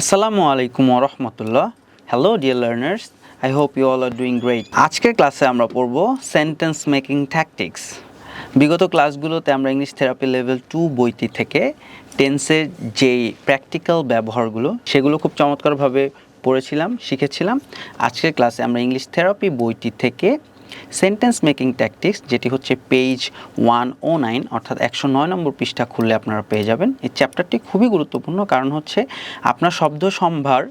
আসসালামু আলাইকুম রহমতুল্লাহ। Hello dear learners I hope you all are doing great আজকের ক্লাসে আমরা পড়ব সেন্টেন্স মেকিং ট্যাকটিক্স বিগত ক্লাসগুলোতে আমরা ইংলিশ থেরাপি লেভেল টু বইটি থেকে টেন্সের যেই প্র্যাকটিক্যাল ব্যবহারগুলো, সেগুলো খুব চমৎকারভাবে পড়েছিলাম, শিখেছিলাম। আজকের ক্লাসে আমরা ইংলিশ থেরাপি বইটি থেকে সেন্টেন্স মেকিং ট্যাকটিক্স যেটি হচ্ছে পেজ ওয়ান ও নাইন অর্থাৎ একশো নয় নম্বর পৃষ্ঠা খুললে আপনারা পেয়ে যাবেন। এই চ্যাপ্টারটি খুবই গুরুত্বপূর্ণ কারণ হচ্ছে আপনার শব্দ সম্ভার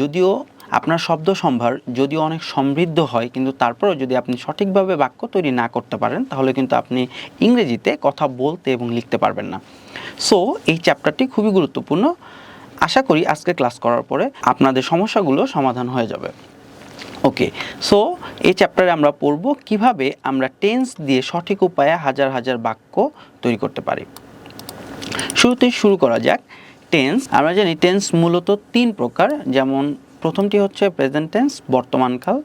যদিও, আপনার শব্দ সম্ভার যদিও অনেক সমৃদ্ধ হয়, কিন্তু তারপরেও যদি আপনি সঠিকভাবে বাক্য তৈরি না করতে পারেন, তাহলে কিন্তু আপনি ইংরেজিতে কথা বলতে এবং লিখতে পারবেন না। সো এই চ্যাপ্টারটি খুবই গুরুত্বপূর্ণ। আশা করি আজকে ক্লাস করার পরে আপনাদের সমস্যাগুলো সমাধান হয়ে যাবে। ওকে সো এই চ্যাপ্টারে আমরা পড়ব কীভাবে আমরা টেন্স দিয়ে সঠিক উপায়ে হাজার হাজার বাক্য তৈরি করতে পারি। শুরুতেই শুরু করা যাক। টেন্স আমরা জানি টেন্স মূলত তিন প্রকার। যেমন প্রথমটি হচ্ছে প্রেজেন্ট টেন্স বর্তমানকাল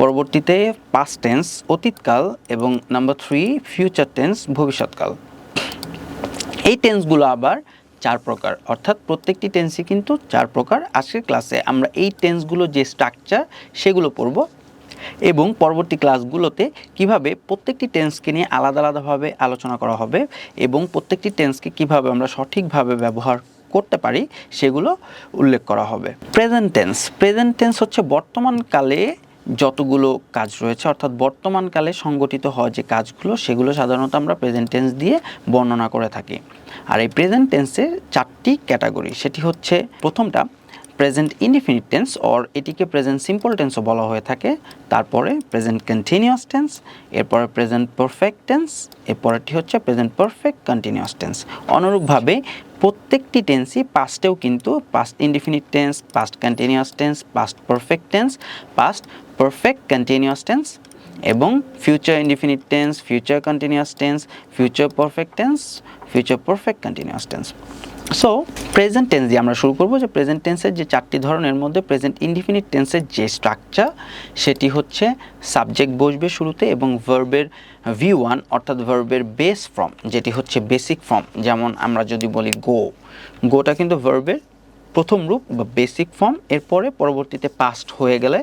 পরবর্তীতে পাস্ট টেন্স অতীতকাল এবং নাম্বার থ্রি ফিউচার টেন্স ভবিষ্যৎকাল এই টেন্সগুলো আবার চার প্রকার। অর্থাৎ প্রত্যেকটি টেন্সই কিন্তু চার প্রকার আজকের ক্লাসে আমরা এই টেন্সগুলো যে স্ট্রাকচার সেগুলো পড়ব। এবং পরবর্তী ক্লাসগুলোতে কীভাবে প্রত্যেকটি টেন্সকে নিয়ে আলাদা আলাদাভাবে আলোচনা করা হবে এবং প্রত্যেকটি টেন্সকে কীভাবে আমরা সঠিকভাবে ব্যবহার করতে পারি, সেগুলো উল্লেখ করা হবে। প্রেজেন্ট টেন্স প্রেজেন্ট টেন্স হচ্ছে বর্তমানকালে যতগুলো কাজ রয়েছে, অর্থাৎ বর্তমানকালে সংগঠিত হওয়া যে কাজগুলো, সেগুলো সাধারণত আমরা প্রেজেন্ট টেন্স দিয়ে বর্ণনা করে থাকি। আর এই প্রেজেন্ট টেন্সের চারটি ক্যাটাগরি সেটি হচ্ছে প্রথমটা প্রেজেন্ট ইনডিফিনিট টেন্স অর এটিকে প্রেজেন্ট সিম্পল টেন্সও বলা হয়ে থাকে। তারপরে প্রেজেন্ট কন্টিনিউয়াস টেন্স এরপরে প্রেজেন্ট পারফেক্ট টেন্স এরপরেরটি হচ্ছে প্রেজেন্ট পারফেক্ট কন্টিনিউয়াস টেন্স অনুরূপভাবে প্রত্যেকটি টেন্সই পাস্টেও কিন্তু past indefinite tense past continuous tense past perfect tense past perfect continuous tense এবং future indefinite tense future continuous tense future perfect tense future perfect continuous tense so present tense দিয়ে আমরা শুরু করব যে প্রেজেন্ট টেন্সের যে চারটি ধরনের মধ্যে প্রেজেন্ট ইনডিফিনিট টেন্সের যে স্ট্রাকচার সেটি হচ্ছে সাবজেক্ট বসবে শুরুতে এবং ভার্বের ভি ওয়ান অর্থাৎ ভার্বের বেস ফর্ম যেটি হচ্ছে বেসিক ফর্ম যেমন আমরা যদি বলি গো গোটা কিন্তু ভার্বের প্রথম রূপ বা বেসিক ফর্ম এরপরে পরবর্তীতে পাস্ট হয়ে গেলে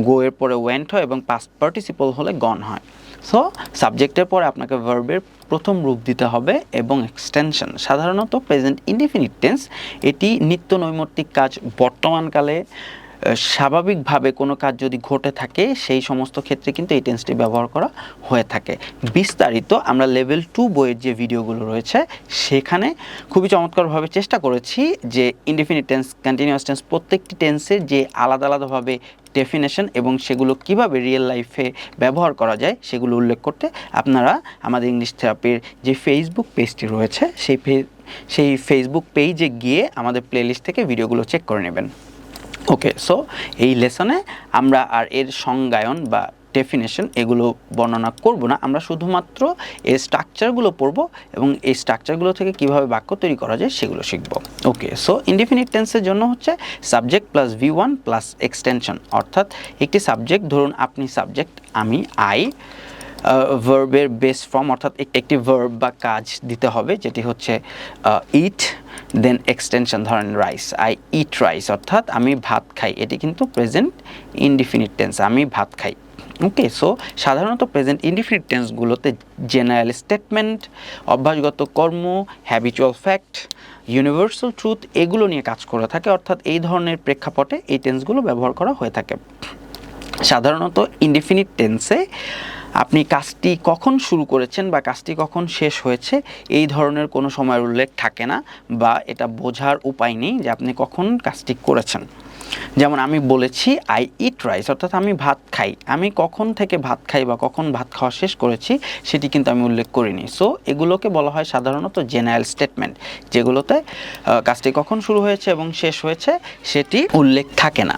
গো এর পরে ওয়েন্ট হয় এবং পাস্ট পার্টিসিপল হলে গন হয়। সো সাবজেক্টের পরে আপনাকে ভার্বের প্রথম রূপ দিতে হবে এবং এক্সটেনশন সাধারণত প্রেজেন্ট ইনডিফিনিট টেন্স এটি নিত্য নৈমিত্তিক কাজ বর্তমানকালে স্বাভাবিকভাবে কোনো কাজ যদি ঘটে থাকে, সেই সমস্ত ক্ষেত্রে কিন্তু এই টেন্সটি ব্যবহার করা হয়ে থাকে। বিস্তারিত আমরা লেভেল টু বইয়ের যে ভিডিওগুলো রয়েছে, সেখানে খুবই চমৎকারভাবে চেষ্টা করেছি যে ইনডিফিনিট টেন্স কন্টিনিউয়াস টেন্স প্রত্যেকটি টেন্সের যে আলাদা আলাদাভাবে ডেফিনেশন এবং সেগুলো কীভাবে রিয়েল লাইফে ব্যবহার করা যায়, সেগুলো উল্লেখ করতে আপনারা আমাদের ইংলিশ থেরাপির যে ফেসবুক পেজটি রয়েছে, সেই সেই ফেসবুক পেজে গিয়ে আমাদের প্লেলিস্ট থেকে ভিডিওগুলো চেক করে নেবেন। ওকে সো এই লেসনে আমরা আর এর সংজ্ঞায়ন বা ডেফিনেশন এগুলো বর্ণনা করব না। আমরা শুধুমাত্র এই স্ট্রাকচারগুলো পড়ব এবং এই স্ট্রাকচারগুলো থেকে কীভাবে বাক্য তৈরি করা যায় সেগুলো শিখব। ওকে সো ইনডিফিনিট টেন্সের জন্য হচ্ছে subject plus V one plus extension অর্থাৎ একটি সাবজেক্ট ধরুন আপনি সাবজেক্ট আমি আই ভার্বের বেস ফর্ম অর্থাৎ একটি ভার্ব বা কাজ দিতে হবে, যেটি হচ্ছে ইট দেন এক্সটেনশন ধরেন রাইস আই ইট রাইস অর্থাৎ আমি ভাত খাই। এটি কিন্তু প্রেজেন্ট ইনডিফিনিট টেন্স আমি ভাত খাই। ওকে সো সাধারণত প্রেজেন্ট ইনডিফিনিট টেন্সগুলোতে জেনারেল স্টেটমেন্ট অভ্যাসগত কর্ম হ্যাবিচুয়াল ফ্যাক্ট ইউনিভার্সাল ট্রুথ এগুলো নিয়ে কাজ করে থাকে। অর্থাৎ এই ধরনের প্রেক্ষাপটে এই টেন্সগুলো ব্যবহার করা হয়ে থাকে। সাধারণত ইনডিফিনিট টেন্সে আপনি কাজটি কখন শুরু করেছেন বা কাজটি কখন শেষ হয়েছে, এই ধরনের কোনো সময়ের উল্লেখ থাকে না বা এটা বোঝার উপায় নেই যে আপনি কখন কাজটি করেছেন। যেমন আমি বলেছি আই ইট রাইস অর্থাৎ আমি ভাত খাই। আমি কখন থেকে ভাত খাই বা কখন ভাত খাওয়া শেষ করেছি, সেটি কিন্তু আমি উল্লেখ করিনি। সো এগুলোকে বলা হয় সাধারণত জেনারেল স্টেটমেন্ট যেগুলোতে কাজটি কখন শুরু হয়েছে এবং শেষ হয়েছে, সেটি উল্লেখ থাকে না।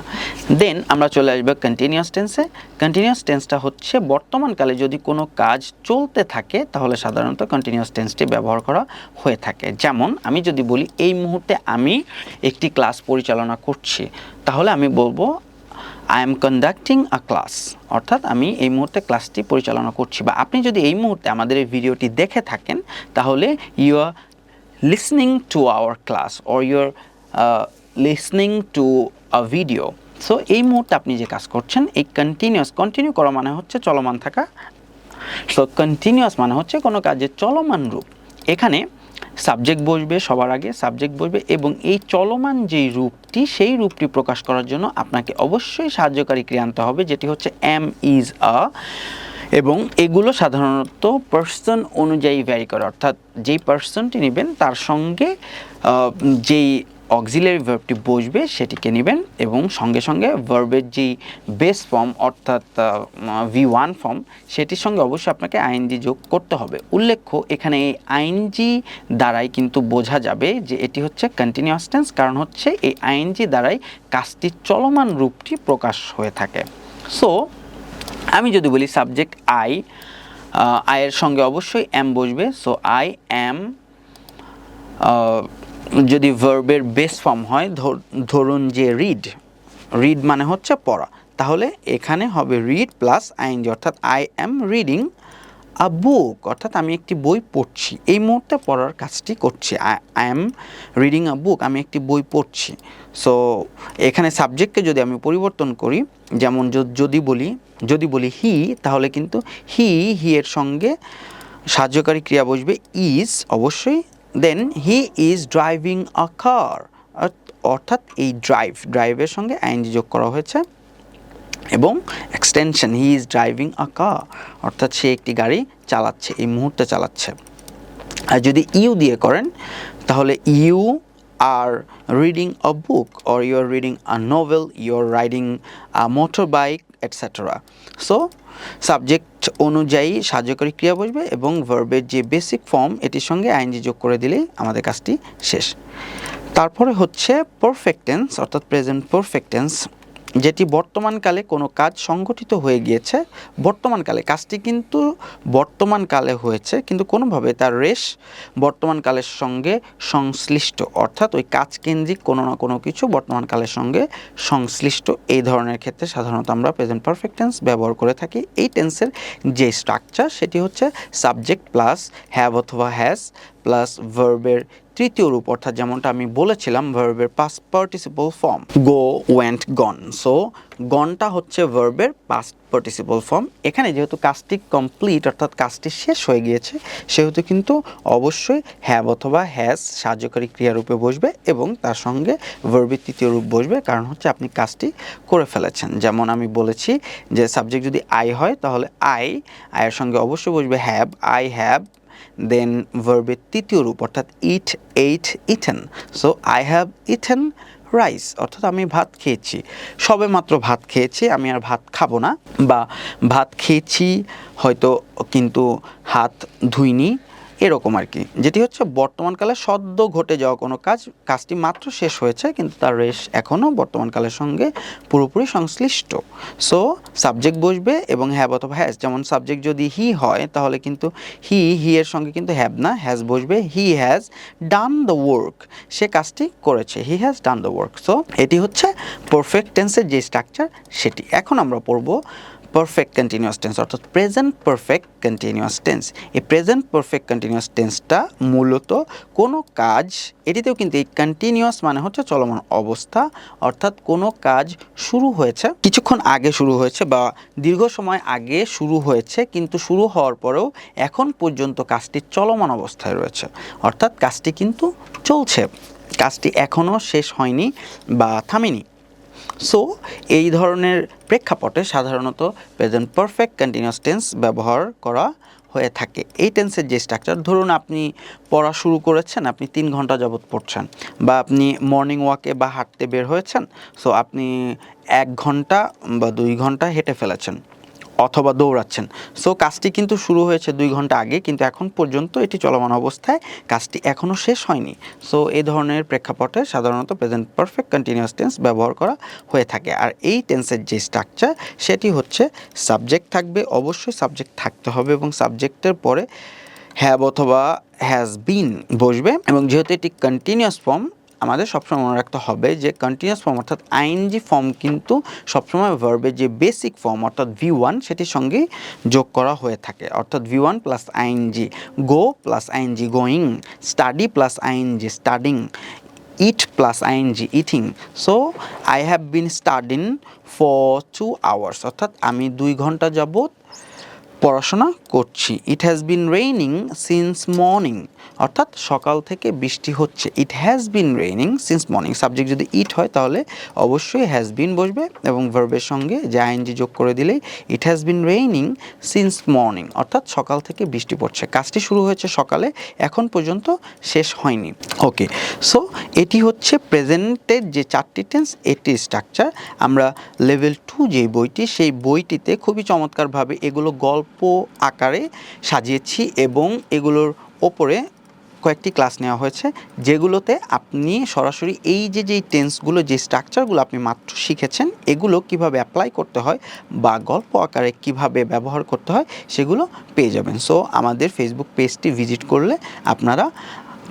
দেন আমরা চলে আসব কন্টিনিউয়াস টেন্সে কন্টিনিউয়াস টেন্সটা হচ্ছে বর্তমানকালে যদি কোনো কাজ চলতে থাকে, তাহলে সাধারণত কন্টিনিউয়াস টেন্সটি ব্যবহার করা হয়ে থাকে। যেমন, আমি যদি বলি, এই মুহূর্তে আমি একটি ক্লাস পরিচালনা করছি। তাহলে আমি বলব I am conducting a class অর্থাৎ আমি এই মুহূর্তে ক্লাসটি পরিচালনা করছি। বা আপনি যদি এই মুহূর্তে আমাদের এই ভিডিওটি দেখে থাকেন, তাহলে you are listening to our class or you're listening to a video so এই মুহূর্তে আপনি যে কাজ করছেন, এই কন্টিনিউয়াস কন্টিনিউ করা মানে হচ্ছে চলমান থাকা। সো কন্টিনিউয়াস মানে হচ্ছে কোনো কাজের চলমান রূপ। এখানে সাবজেক্ট বসবে, সবার আগে সাবজেক্ট বসবে এবং এই চলমান যেই রূপটি, সেই রূপটি প্রকাশ করার জন্য আপনাকে অবশ্যই সাহায্যকারী ক্রিয়া আনতে হবে, যেটি হচ্ছে এম ইজ আ এবং এগুলো সাধারণত পার্সন অনুযায়ী ভ্যারি করে। অর্থাৎ যেই পার্সনটি নেবেন, তার সঙ্গে যেই অক্সিলারি ভার্বটি বসবে, সেটিকে নেবেন এবং সঙ্গে সঙ্গে ভার্বের যেই বেস ফর্ম অর্থাৎ ভি ওয়ান ফর্ম সেটির সঙ্গে অবশ্যই আপনাকে আইএনজি যোগ করতে হবে। উল্লেখ্য, এখানে এই আইএনজি দ্বারাই কিন্তু বোঝা যাবে যে এটি হচ্ছে কন্টিনিউয়াস টেন্স কারণ হচ্ছে এই আইএনজি দ্বারাই কাজটির চলমান রূপটি প্রকাশ হয়ে থাকে। সো আমি যদি বলি সাবজেক্ট আই আয়ের সঙ্গে অবশ্যই এম বসবে। সো আই এম যদি ভার্বের বেস ফর্ম হয়, ধর- ধরুন যে রিড রিড মানে হচ্ছে পড়া। তাহলে এখানে হবে রিড প্লাস আইএনজি অর্থাৎ I am reading a book অর্থাৎ আমি একটি বই পড়ছি। এই মুহূর্তে পড়ার কাজটি করছি। I am reading a book আমি একটি বই পড়ছি। সো এখানে সাবজেক্টকে যদি আমি পরিবর্তন করি, যেমন যদি বলি যদি বলি হি তাহলে কিন্তু হি হি এর সঙ্গে সাহায্যকারী ক্রিয়া বসবে ইজ অবশ্যই দেন হি ইজ ড্রাইভিং আ কার অর্থাৎ এই ড্রাইভ ড্রাইভের সঙ্গে আইএনজি যোগ করা হয়েছে। এবং extension he is driving a car অর্থাৎ সে একটি গাড়ি চালাচ্ছে, এই মুহূর্তে চালাচ্ছে। আর যদি ইউ দিয়ে করেন, তাহলে you are reading a book or you are reading a novel you are riding a motorbike etcetera so subject অনুযায়ী সাহায্যকারী ক্রিয়া বসবে এবং ভার্বের যে বেসিক ফর্ম এটির সঙ্গে আইনজি যোগ করে দিলেই আমাদের কাজটি শেষ। তারপরে হচ্ছে পারফেক্টেন্স অর্থাৎ প্রেজেন্ট পারফেক্ট টেন্স যেটি বর্তমানকালে কোনো কাজ সংগঠিত হয়ে গিয়েছে, বর্তমানকালে। কাজটি কিন্তু বর্তমানকালে হয়েছে, কিন্তু কোনোভাবে তার রেশ বর্তমানকালের সঙ্গে সংশ্লিষ্ট। অর্থাৎ ওই কাজ কেন্দ্রিক কোনো না কোনো কিছু বর্তমানকালের সঙ্গে সংশ্লিষ্ট। এই ধরনের ক্ষেত্রে সাধারণত আমরা প্রেজেন্ট পারফেক্ট টেন্স ব্যবহার করে থাকি। এই টেন্সের যে স্ট্রাকচার সেটি হচ্ছে সাবজেক্ট প্লাস হ্যাভ অথবা হ্যাজ প্লাস ভার্বের তৃতীয় রূপ, অর্থাৎ যেমনটা আমি বলেছিলাম ভার্বের past participle form go went gone so গনটা হচ্ছে ভার্বের পাস্ট পার্টিসিপল ফর্ম এখানে যেহেতু কাজটি কমপ্লিট অর্থাৎ কাজটি শেষ হয়ে গিয়েছে, সেহেতু কিন্তু অবশ্যই হ্যাভ অথবা হ্যাজ সাহায্যকারী ক্রিয়ারূপে বসবে এবং তার সঙ্গে ভার্বের তৃতীয় রূপ বসবে, কারণ হচ্ছে আপনি কাজটি করে ফেলেছেন। যেমন আমি বলেছি যে সাবজেক্ট যদি আই হয়, তাহলে আই আয়ের সঙ্গে অবশ্যই বসবে হ্যাভ আই হ্যাভ দেন ভার্বের তৃতীয় রূপ, অর্থাৎ eat ate eaten so I have eaten rice অর্থাৎ আমি ভাত খেয়েছি। সবে মাত্র ভাত খেয়েছি, আমি আর ভাত খাব না। বা ভাত খেয়েছি, হয়তো কিন্তু হাত ধুইনি। এরকম আর কি। যেটি হচ্ছে বর্তমানকালে সদ্য ঘটে যাওয়া কোনো কাজ, কাজটি মাত্র শেষ হয়েছে, কিন্তু তার রেশ এখনও বর্তমানকালের সঙ্গে পুরোপুরি সংশ্লিষ্ট। সো সাবজেক্ট বসবে এবং হ্যাভ অথবা হ্যাজ যেমন সাবজেক্ট যদি হি হয়, তাহলে কিন্তু হি হি এর সঙ্গে কিন্তু হ্যাব না হ্যাজ বসবে he has done the work সে কাজটি করেছে he has done the work so এটি হচ্ছে পারফেক্ট টেন্সের যে স্ট্রাকচার সেটি। এখন আমরা পড়ব পারফেক্ট কন্টিনিউয়াস টেন্স অর্থাৎ প্রেজেন্ট পারফেক্ট কন্টিনিউয়াস টেন্স এই প্রেজেন্ট পারফেক্ট কন্টিনিউয়াস টেন্সটা মূলত কোনো কাজ, এটিতেও কিন্তু এই কন্টিনিউয়াস মানে হচ্ছে চলমান অবস্থা, অর্থাৎ কোনো কাজ শুরু হয়েছে, কিছুক্ষণ আগে শুরু হয়েছে বা দীর্ঘ সময় আগে শুরু হয়েছে, কিন্তু শুরু হওয়ার পরেও এখন পর্যন্ত কাজটি চলমান অবস্থায় রয়েছে। অর্থাৎ কাজটি কিন্তু চলছে। কাজটি এখনও শেষ হয়নি বা থামেনি। সো এই ধরনের প্রেক্ষাপটে সাধারণত প্রেজেন্ট পারফেক্ট কন্টিনিউয়াস টেন্স ব্যবহার করা হয়ে থাকে। এই টেন্সের যে স্ট্রাকচার ধরুন আপনি পড়া শুরু করেছেন, আপনি তিন ঘণ্টা যাবৎ পড়ছেন বা আপনি মর্নিং ওয়াকে বা হাঁটতে বের হয়েছেন সো আপনি এক ঘণ্টা বা দুই ঘণ্টা হেঁটে ফেলেছেন। অথবা দৌড়াচ্ছেন। সো কাজটি কিন্তু শুরু হয়েছে দুই ঘণ্টা আগে, কিন্তু এখন পর্যন্ত এটি চলমান অবস্থায় কাজটি এখনও শেষ হয়নি। সো এই ধরনের প্রেক্ষাপটে সাধারণত প্রেজেন্ট পারফেক্ট কন্টিনিউয়াস টেন্স ব্যবহার করা হয়ে থাকে। আর এই টেন্সের যে স্ট্রাকচার সেটি হচ্ছে সাবজেক্ট থাকবে, অবশ্যই সাবজেক্ট থাকতে হবে এবং সাবজেক্টের পরে হ্যাভ অথবা হ্যাজ বিন বসবে এবং যেহেতু এটি কন্টিনিউয়াস ফর্ম আমাদের সবসময় মনে রাখতে হবে যে কন্টিনিউয়াস ফর্ম অর্থাৎ আইএনজি ফর্ম কিন্তু সবসময় ভার্বের যে বেসিক ফর্ম অর্থাৎ ভি ওয়ান সেটির সঙ্গে যোগ করা হয়ে থাকে। অর্থাৎ V one plus ING go plus ING going study plus ING studying eat plus ING eating so I have been studying for two hours অর্থাৎ আমি দুই ঘণ্টা যাবত পড়াশোনা করছি। It has been raining since morning অর্থাৎ সকাল থেকে বৃষ্টি হচ্ছে। It has been raining since morning subject যদি ইট হয়, তাহলে অবশ্যই হ্যাজ বিন বসবে এবং ভার্বের সঙ্গে যে আইএনজি যোগ করে দিলেই it has been raining since morning অর্থাৎ সকাল থেকে বৃষ্টি পড়ছে। কাজটি শুরু হয়েছে সকালে, এখন পর্যন্ত শেষ হয়নি। ওকে সো এটি হচ্ছে প্রেজেন্টের যে চারটি টেন্স এটি স্ট্রাকচার আমরা লেভেল টু যে বইটি, সেই বইটিতে খুবই চমৎকারভাবে এগুলো গল্প আকারে সাজিয়েছি এবং এগুলোর ওপরে কয়েকটি ক্লাস নেওয়া হয়েছে, যেগুলোতে আপনি সরাসরি এই যে যেই টেন্সগুলো, যে স্ট্রাকচারগুলো আপনি মাত্র শিখেছেন, এগুলো কীভাবে অ্যাপ্লাই করতে হয় বা গল্প আকারে কীভাবে ব্যবহার করতে হয়, সেগুলো পেয়ে যাবেন। সো আমাদের ফেসবুক পেজটি ভিজিট করলে আপনারা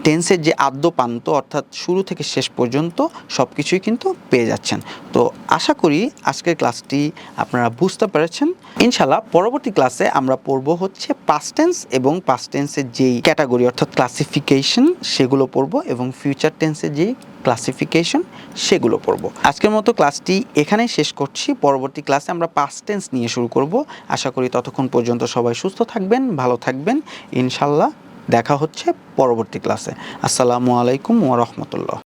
টেন্সের যে আদ্য পান্ত অর্থাৎ শুরু থেকে শেষ পর্যন্ত সব কিছুই কিন্তু পেয়ে যাচ্ছেন। তো আশা করি আজকের ক্লাসটি আপনারা বুঝতে পেরেছেন। ইনশাল্লাহ পরবর্তী ক্লাসে আমরা পড়ব হচ্ছে পাস্ট টেন্স এবং পাস্ট টেন্সের যেই ক্যাটাগরি অর্থাৎ ক্লাসিফিকেশন সেগুলো পড়ব এবং ফিউচার টেন্সের যেই ক্লাসিফিকেশন সেগুলো পড়ব। আজকের মতো ক্লাসটি এখানেই শেষ করছি। পরবর্তী ক্লাসে আমরা পাস্ট টেন্স নিয়ে শুরু করব। আশা করি ততক্ষণ পর্যন্ত সবাই সুস্থ থাকবেন, ভালো থাকবেন। ইনশাল্লাহ দেখা হচ্ছে পরবর্তী ক্লাসে। আসসালামু আলাইকুম ওরহমতুল্লাহ রাহমাতুল্লাহ।